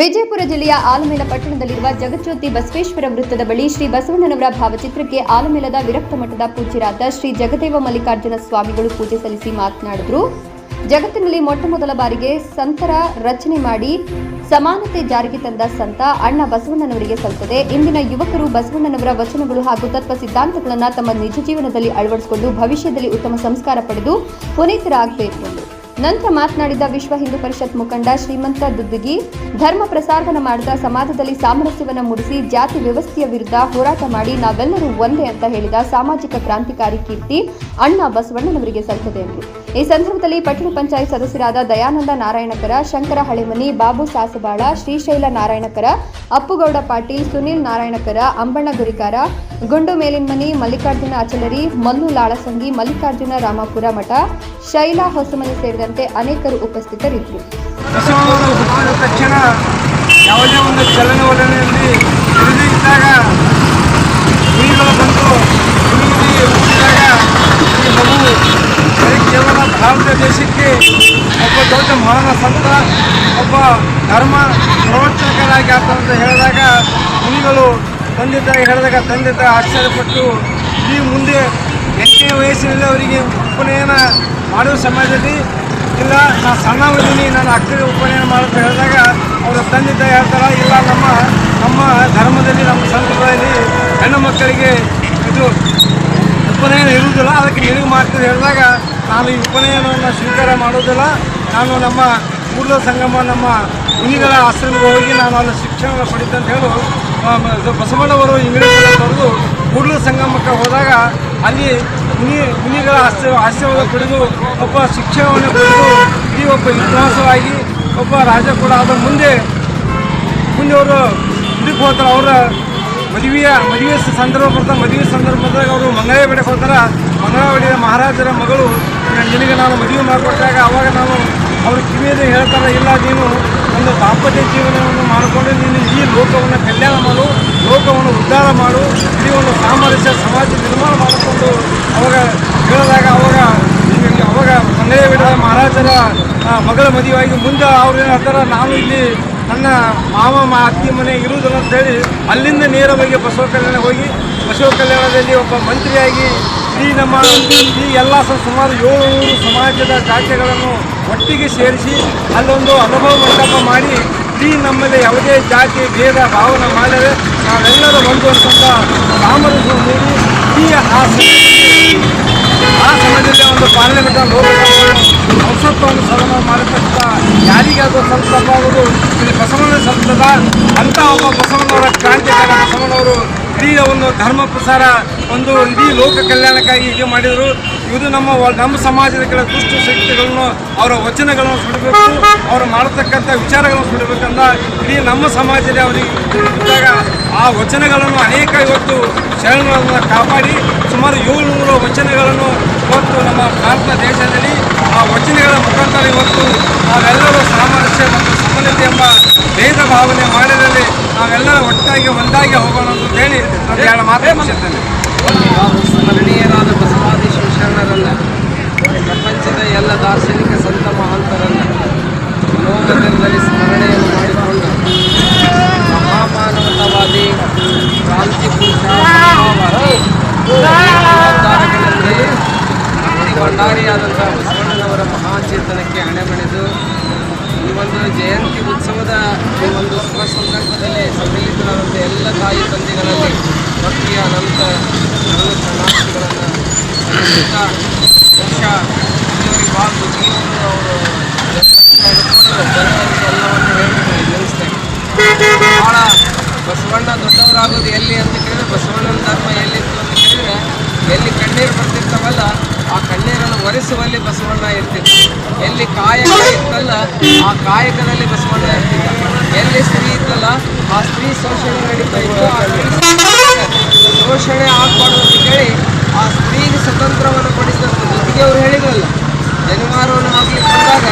ವಿಜಯಪುರ ಜಿಲ್ಲೆಯ ಆಲಮೇಲ ಪಟ್ಟಣದಲ್ಲಿರುವ ಜಗಜ್ಯೋತಿ ಬಸವೇಶ್ವರ ವೃತ್ತದ ಬಳಿ ಶ್ರೀ ಬಸವಣ್ಣನವರ ಭಾವಚಿತ್ರಕ್ಕೆ ಆಲಮೇಲದ ವಿರಕ್ತ ಮಠದ ಪೂಜ್ಯರಾದ ಶ್ರೀ ಜಗದೇವ ಮಲ್ಲಿಕಾರ್ಜುನ ಸ್ವಾಮಿಗಳು ಪೂಜೆ ಸಲ್ಲಿಸಿ ಮಾತನಾಡಿದರು. ಜಗತ್ತಿನಲ್ಲಿ ಮೊಟ್ಟ ಮೊದಲ ಬಾರಿಗೆ ಸಂತರ ರಚನೆ ಮಾಡಿ ಸಮಾನತೆ ಜಾರಿಗೆ ತಂದ ಸಂತ ಅಣ್ಣ ಬಸವಣ್ಣನವರಿಗೆ ಸಲ್ತದೆ ಇಂದಿನ ಯುವಕರು ಬಸವಣ್ಣನವರ ವಚನಗಳು ಹಾಗೂ ತತ್ವ ಸಿದ್ಧಾಂತಗಳನ್ನು ತಮ್ಮ ನಿಜ ಜೀವನದಲ್ಲಿ ಅಳವಡಿಸಿಕೊಂಡು ಭವಿಷ್ಯದಲ್ಲಿ ಉತ್ತಮ ಸಂಸ್ಕಾರ ಪಡೆದು ಪುನೀತರಾಗಬೇಕು ನಂತರ ಮಾತನಾಡಿದ ವಿಶ್ವ ಹಿಂದೂ ಪರಿಷತ್ ಮುಖಂಡ ಶ್ರೀಮಂತ ದುದ್ದುಗಿ, ಧರ್ಮ ಪ್ರಸಾರವನ ಮಾಡಿದ ಸಮಾಜದಲ್ಲಿ ಸಾಮರಸ್ಯವನ್ನು ಮೂಡಿಸಿ ಜಾತಿ ವ್ಯವಸ್ಥೆಯ ವಿರುದ್ಧ ಹೋರಾಟ ಮಾಡಿ ನಾವೆಲ್ಲರೂ ಒಂದೇ ಅಂತ ಹೇಳಿದ ಸಾಮಾಜಿಕ ಕ್ರಾಂತಿಕಾರಿ ಕೀರ್ತಿ ಅಣ್ಣ ಬಸವಣ್ಣನವರಿಗೆ ಸಲ್ಲುತ್ತದೆ ಎಂದರು ಈ ಸಂದರ್ಭದಲ್ಲಿ ಪಟ್ಟಣ ಪಂಚಾಯತ್ ಸದಸ್ಯರಾದ ದಯಾನಂದ ನಾರಾಯಣಕರ ಶಂಕರ ಹಳೆಮನಿ ಬಾಬು ಸಾಸಬಾಳ, ಶ್ರೀಶೈಲ ನಾರಾಯಣಕರ, ಅಪ್ಪುಗೌಡ ಪಾಟೀಲ್, ಸುನೀಲ್ ನಾರಾಯಣಕರ, ಅಂಬಣ್ಣ ಗುರಿಕಾರ, ಗುಂಡು ಮೇಲಿನ್ಮನಿ ಮಲ್ಲಿಕಾರ್ಜುನ ಅಚಲರಿ, ಮಲ್ಲು ಲಾಳಸಂಗಿ, ಮಲ್ಲಿಕಾರ್ಜುನ ರಾಮಾಪುರ ಮಠ, ಶೈಲಾ ಹೊಸಮನಿ ಸೇರಿದಂತೆ ಅನೇಕರು ಉಪಸ್ಥಿತರಿದ್ದರು ಬಸವಣ್ಣವರು ಹುಟ್ಟಿದ ತಕ್ಷಣ ಯಾವುದೇ ಒಂದು ಚಲನವಲನೆಯಲ್ಲಿ ಇರದೇ ಇದ್ದಾಗ ಮುನಿಗಳು ಬಂದು ಮುನಿಗಿ ಹುಟ್ಟಿದಾಗ ಈ ಮಗು ಬರೀ ಭಾರತ ದೇಶಕ್ಕೆ ಒಬ್ಬ ದೊಡ್ಡ ಮಹಾನ ಸಂತ, ಒಬ್ಬ ಧರ್ಮ ಪ್ರವರ್ತಕರಾಗಿ ಆತ ಅಂತ ಹೇಳಿದಾಗ ಮುನಿಗಳು ತಂದೆ ಹೇಳಿದಾಗ ತಂದೆ ತಾಯಿ ಆಶ್ಚರ್ಯಪಟ್ಟು ಈ ಮುಂದೆ ಎಂಟನೇ ವಯಸ್ಸಿನಲ್ಲಿ ಅವರಿಗೆ ಉಪನಯನ ಮಾಡುವ ಸಮಯದಲ್ಲಿ ಇಲ್ಲ ನಾನು ಸಣ್ಣವಿದ್ದೀನಿ ನಾನು ಅಕ್ಕಗೆ ಉಪನಯನ ಅಂತ ಹೇಳಿದಾಗ ಅವರ ತಂದೆ ತಾಯಿ ಹೇಳ್ತಾರೆ, ಇಲ್ಲ ನಮ್ಮ ನಮ್ಮ ಧರ್ಮದಲ್ಲಿ, ನಮ್ಮ ಸಂಪ್ರದಾಯದಲ್ಲಿ ಹೆಣ್ಣು ಮಕ್ಕಳಿಗೆ ಇದು ಉಪನಯನ ಇರುವುದಿಲ್ಲ, ಅದಕ್ಕೆ ನಿಲುವು ಮಾಡ್ತೀರಿ ಹೇಳಿದಾಗ ನಾನು ಈ ಉಪನಯನವನ್ನು ಸ್ವೀಕಾರ ಮಾಡೋದಿಲ್ಲ. ನಾನು ನಮ್ಮ ಕೂಡಲ ಸಂಗಮ, ನಮ್ಮ ಮುನಿಗಳ ಆಶ್ರಮಕ್ಕೆ ಹೋಗಿ ನಾನು ಅಲ್ಲಿ ಶಿಕ್ಷಣ ಪಡಿತ ಅಂತ ಬಸವಣ್ಣವರು ಇಂಗ್ಲೀಷ್ ಬರೆದು ಕೂಡಲ ಸಂಗಮಕ್ಕೆ ಹೋದಾಗ ಅಲ್ಲಿ ಮುನಿ, ಮುನಿಗಳ ಆಶ್ರಯ ಪಡೆದು ಒಬ್ಬ ಶಿಕ್ಷಣವನ್ನು ಪಡೆದು ಈ ಒಬ್ಬ ವಿದ್ವಾಂಸವಾಗಿ ಒಬ್ಬ ರಾಜ ಕೂಡ ಅದರ ಮುಂದೆ ಮುಂದೆ ಅವರು ಇದಕ್ಕೆ ಅವರ ಮದುವೆಯ ಮದುವೆ ಸಂದರ್ಭ ಬರ್ತಾರೆ ಮದುವೆ ಸಂದರ್ಭದಾಗ ಅವರು ಮಂಗಳೇ ಬೆಡಕ್ಕೆ ಹೋಗ್ತಾರೆ ಮಂಗಳವಾಡಿಯ ಮಹಾರಾಜರ ಮಗಳು ನಿನಗೆ ನಾನು ಮದುವೆ ಮಾಡಿಕೊಟ್ಟಾಗ ಅವಾಗ ನಾನು ಅವ್ರ ಕಿವಿಯಲ್ಲಿ ಹೇಳ್ತಾರೆ, ಇಲ್ಲ ನೀನು ಒಂದು ದಾಂಪತ್ಯ ಜೀವನವನ್ನು ಮಾಡಿಕೊಂಡು ನೀನು ಈ ಲೋಕವನ್ನು ಕಲ್ಯಾಣ ಮಾಡು, ಲೋಕವನ್ನು ಉದ್ಧಾರ ಮಾಡು, ಇಡೀ ಒಂದು ಸಾಮರಸ್ಯ ಸಮಾಜ ನಿರ್ಮಾಣ ಮಾಡಿಕೊಂಡು ಅವಾಗ ಹೇಳಿದಾಗ ಅವಾಗ ಅವಾಗ ಮನೆಯ ಬೆಡದ ಮಹಾರಾಜರ ಮಗಳ ಮದುವೆಯಾಗಿ ಮುಂದೆ ಅವ್ರು ಏನು ಹೇಳ್ತಾರೆ, ನಾನು ಇಲ್ಲಿ ನನ್ನ ಮಾವ, ಮಾ, ಅತ್ತಿ, ಮನೆ ಇರುವುದಿಲ್ಲ ಅಂತೇಳಿ ಅಲ್ಲಿಂದ ನೇರವಾಗಿ ಬಸವ ಕಲ್ಯಾಣ ಹೋಗಿ ಬಸವ ಕಲ್ಯಾಣದಲ್ಲಿ ಒಬ್ಬ ಮಂತ್ರಿಯಾಗಿ ಈ ನಮ್ಮ ಈ ಎಲ್ಲ ಸುಮಾರು ಏಳುನೂರು ಸಮಾಜದ ಜಾತಿಗಳನ್ನು ಒಟ್ಟಿಗೆ ಸೇರಿಸಿ ಅಲ್ಲೊಂದು ಅನುಭವ ಮಂಟಪ ಮಾಡಿ ಈ ನಮ್ಮಲ್ಲಿ ಯಾವುದೇ ಜಾತಿ, ಭೇದ, ಭಾವನೆ ಮಾಡಿದರೆ ನಾವೆಲ್ಲರೂ ಅಂತ ಸಾಮರಸ್ಯ ನೀಡಿ ಈ ಆ ಆ ಸಮಯದಲ್ಲಿ ಒಂದು ಪಾರ್ಲಿಮೆಂಟ್ ಹೊಸತ್ವವನ್ನು ಸದನ ಮಾಡತಕ್ಕಂಥ ಯಾರಿಗಾದರೂ ಸ್ವಲ್ಪ ತಪ್ಪಾಗುವುದು ಇಲ್ಲಿ ಬಸವಣ್ಣ ಸಂಸದ, ಅಂತ ಒಬ್ಬ ಬಸವಣ್ಣವರ ಕ್ರಾಂತಿಕಾರ ಬಸವಣ್ಣವರು ಇಡೀ ಒಂದು ಧರ್ಮ ಪ್ರಸಾರ ಒಂದು ಇಡೀ ಲೋಕ ಕಲ್ಯಾಣಕ್ಕಾಗಿ ಹೀಗೆ ಮಾಡಿದರು. ಇದು ನಮ್ಮ ನಮ್ಮ ಸಮಾಜದ ಕೆಲವು ದುಷ್ಟ ಶಕ್ತಿಗಳನ್ನು, ಅವರ ವಚನಗಳನ್ನು ಸುಡಬೇಕು, ಅವರು ಮಾಡತಕ್ಕಂಥ ವಿಚಾರಗಳನ್ನು ಸುಡಬೇಕಂತ ಇಡೀ ನಮ್ಮ ಸಮಾಜದ ಅವರಿಗೆ ಆ ವಚನಗಳನ್ನು ಅನೇಕ ಇವತ್ತು ಶರಣಗಳನ್ನು ಕಾಪಾಡಿ, ಸುಮಾರು ಏಳುನೂರು ವಚನಗಳನ್ನು ಇವತ್ತು ನಮ್ಮ ಭಾರತ ದೇಶದಲ್ಲಿ ಆ ವಚನಗಳ ಮುಖಾಂತರ ಇವತ್ತು ನಾವೆಲ್ಲರೂ ಸಾಮರಸ್ಯ ಮತ್ತು ಸಮಾನತೆ ಎಂಬ ಭೇದ ಭಾವನೆ ಮಾಡಿದಲ್ಲಿ ನಾವೆಲ್ಲರ ಒಟ್ಟಾಗಿ ಒಂದಾಗಿ ಹೋಗೋಣ ಅಂತ ಹೇಳಿ ಎರಡು ಮಾತೇ ಮುಗಿಸುತ್ತೇನೆ ಸ್ಮರಣೀಯರಾದ ಬಸವಾದಿ ಶಿವಶರಣರನ್ನ ಪ್ರಪಂಚದ ಎಲ್ಲ ದಾರ್ಶನಿಕ ಸಂತ ಮಹಾಂತರನ್ನ ಮನೋಮಂದಿರದಲ್ಲಿ ಸ್ಮರಣೆಯನ್ನು ಮಾಡಿಕೊಂಡು ಮಹಾಮಾನವತಾವಾದಿ ಕ್ರಾಂತಿ ಪುರುಷ ಮಹಾವಾದಿ ಜವಾಬ್ದಾರಿಗಳಲ್ಲಿ ಅತಿ ಭಂಡಾರಿಯಾದಂಥ ಬಸವಣ್ಣನವರ ಮಹಾಚೇತನಕ್ಕೆ ಹಣೆಬಣಿದು ಈ ಒಂದು ಜಯಂತಿ ಉತ್ಸವದ ಈ ಒಂದು ಶುಭ ಸಂದರ್ಭದಲ್ಲಿ ಸಮ್ಮಿಲಿತರಾದಂಥ ಎಲ್ಲ ತಾಯಿ ತಂದೆಗಳಲ್ಲಿ ಭಕ್ತಿಯ ಅನಂತ ಸಲ್ಲಿಸುತ್ತಾ ಬಹುಶಃ ಇಲ್ಲಿವರೆಗೆ ಭಾಳ ಜೀವನ ಅವರು ಎಲ್ಲವನ್ನು ಹೇಳ್ಬೇಕು ನೆನೆಸ್ತೇನೆ ಭಾಳ ಬಸವಣ್ಣ ದೊಡ್ಡವರಾಗೋದು ಎಲ್ಲಿ ಅಂತ ಕೇಳಿದ್ರೆ ಬಸವಣ್ಣನ ಧರ್ಮ ಎಲ್ಲಿತ್ತು ಅಂತ ಕೇಳಿದ್ರೆ ಎಲ್ಲಿ ಕಣ್ಣೀರು ಬರ್ತಿರ್ತಾವಲ್ಲ ಆ ಕಣ್ಣೀರನ್ನು ಒರೆಸುವಲ್ಲಿ ಬಸವಣ್ಣ ಇರ್ತಿತ್ತು ಎಲ್ಲಿ ಕಾಯಕ ಇತ್ತಲ್ಲ ಆ ಕಾಯಕದಲ್ಲಿ ಬಸವಣ್ಣ ಇರ್ತಿದ್ದ. ಎಲ್ಲಿ ಸ್ತ್ರೀ ಇತ್ತಲ್ಲ? ಆ ಸ್ತ್ರೀ ಶೋಷಣೆ ನಡೀತಾ ಇತ್ತು. ಶೋಷಣೆ ಆಗ್ಬಾರ್ದು ಅಂತ ಕೇಳಿ ಆ ಸ್ತ್ರೀಗೆ ಸ್ವತಂತ್ರವನ್ನು ಪಡಿಸಿದಂಥ ಜೊತೆಗೆ ಅವ್ರು ಹೇಳಿದ್ರಲ್ಲ, ಜನಿವಾರವನ್ನು ಹಾಕ್ಲಿಕ್ಕೆ ಬಂದಾಗ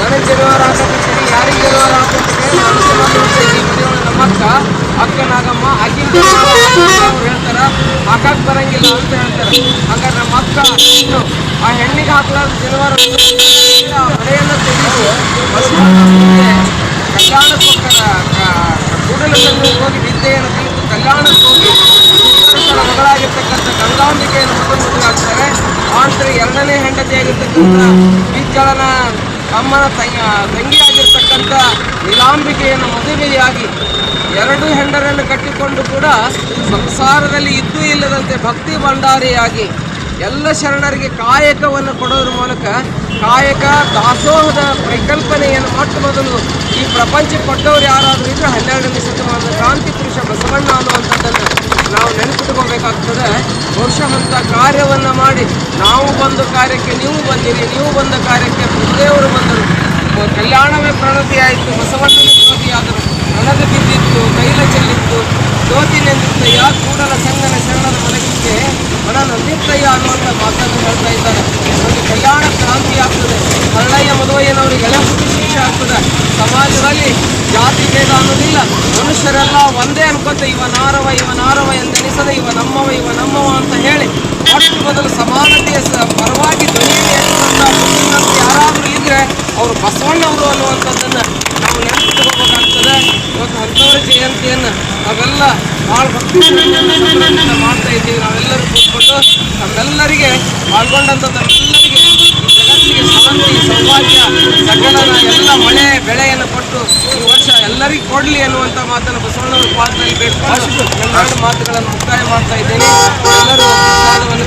ನನಗೆ ಜನಿವಾರ ಹಾಕಕ್ಕೆ ಸರಿ, ಯಾರಿಗೆ ಜನಿವಾರ ಹಾಕೋದು ಸರಿ ನಾನು ನಮ್ಮ ಅಕ್ಕ ಅಕ್ಕನಾಗಮ್ಮ ಆಕಿ ಅವ್ರು ಹೇಳ್ತಾರ ಹಾಕಕ್ಕೆ ಬರಂಗಿಲ್ಲ ಅಂತ ಹೇಳ್ತಾರೆ. ಹಾಗಾದ್ರೆ ನಮ್ಮ ಅಕ್ಕ ಆ ಹೆಣ್ಣಿಗೆ ಹಾಕ್ಲಾರ್ದ ಜನಿವಾರ ಮನೆಯನ್ನ ತೆಗೆದು ಕಲ್ಯಾಣಕ್ಕೋಸ್ಕರ ಕೂಡಲನ್ನು ಹೋಗಿ ವಿದ್ಯೆಯನ್ನು ಕಲಿತು ಕಲ್ಯಾಣಕ್ಕೋಗಿ ಮಗಳಾಗಿರ್ತಕ್ಕಂಥ ಗಂಗಾಂಬಿಕೆಯನ್ನು ಮದುವೆ ಆದರೆ ಎರಡನೇ ಹೆಂಡತಿಯಾಗಿರ್ತಕ್ಕಂಥ ಬಿಜ್ಜಳನ ಅಮ್ಮನ ತಂಗಿಯಾಗಿರ್ತಕ್ಕಂಥ ನೀಲಾಂಬಿಕೆಯನ್ನು ಮದುವೆಯಾಗಿ ಎರಡು ಹೆಂಡರನ್ನು ಕಟ್ಟಿಕೊಂಡು ಕೂಡ ಸಂಸಾರದಲ್ಲಿ ಇದ್ದೂ ಇಲ್ಲದಂತೆ ಭಕ್ತಿ ಭಂಡಾರಿಯಾಗಿ ಎಲ್ಲ ಶರಣರಿಗೆ ಕಾಯಕವನ್ನು ಕೊಡೋದ್ರ ಮೂಲಕ ಕಾಯಕ ದಾಸೋಹದ ಪರಿಕಲ್ಪನೆಯನ್ನು ಮೊಟ್ಟ ಮೊದಲು ಈ ಪ್ರಪಂಚ ಕೊಟ್ಟವರು ಯಾರಾದರೂ ಇದ್ರೆ ಹನ್ನೆರಡನೇ ಶತಮಾನದ ಕ್ರಾಂತಿ ಪುರುಷ ಬಸವಣ್ಣ ಅನ್ನುವಂಥದ್ದನ್ನು ನಾವು ನೆನಪಿಟ್ಕೋಬೇಕಾಗ್ತದೆ. ಬಹುಶಃ ಅಂಥ ಕಾರ್ಯವನ್ನು ಮಾಡಿ ನಾವು ಬಂದ ಕಾರ್ಯಕ್ಕೆ ನೀವು ಬಂದಿರಿ, ನೀವು ಬಂದ ಕಾರ್ಯಕ್ಕೆ ಪ್ರಭುದೇವರು ಬಂದರು. ಕಲ್ಯಾಣವೇ ಪ್ರಣತಿಯಾಯಿತು ಬಸವಣ್ಣನ ಜ್ಯೋತಿಯಾದರು ಸಮಾಜದಲ್ಲಿ ಜಾತಿ ಭೇದ ಅನ್ನೋದಿಲ್ಲ. ಮನುಷ್ಯರೆಲ್ಲ ಒಂದೇ ಅನ್ಕೊತ ಇವ ನಾರವ ಇವ ನಾರವ ಎಂದೆನಿಸದೆ, ಇವ ನಮ್ಮವ ಇವ ನಮ್ಮವ ಅಂತ ಹೇಳಿ ಒಟ್ಟು ಮೊದಲು ಸಮಾನತೆಯ ಪರವಾಗಿ ಮುಂದಿನಂತೆ ಯಾರಾದರೂ ಇದ್ರೆ ಅವರು ಬಸವಣ್ಣವರು ಅನ್ನುವಂಥದ್ದನ್ನು ನಾವು ನೆನಪಿಟ್ಕೋಬೇಕಾಗ್ತದೆ ಇವತ್ತು ಅಂಥವರ ಜಯಂತಿಯನ್ನು ನಾವೆಲ್ಲ ಭಾಳ ಭಕ್ತಿ ಮಾಡ್ತಾ ಇದ್ದೀವಿ. ನಾವೆಲ್ಲರೂ ಕೂತ್ಕೊಂಡು ನಮ್ಮೆಲ್ಲರಿಗೆ ಪಾಲ್ಗೊಂಡಂಥ ನಮ್ಮೆಲ್ಲರಿಗೆ ಜಗತ್ತಿಗೆ ಬೆಳೆಯನ್ನು ಕೊಟ್ಟು ಈ ವರ್ಷ ಎಲ್ಲರಿಗೂ ಕೊಡಲಿ ಅನ್ನುವಂಥ ಮಾತನ್ನು ಬಸವಣ್ಣವರ ಪಾತ್ರದಲ್ಲಿ ಬೇಡ್ಕೊಂಡು ನನ್ನ ಮಾತುಗಳನ್ನು ಮುಕ್ತಾಯ ಮಾಡ್ತಾ ಇದ್ದೇನೆ. ಎಲ್ಲರೂ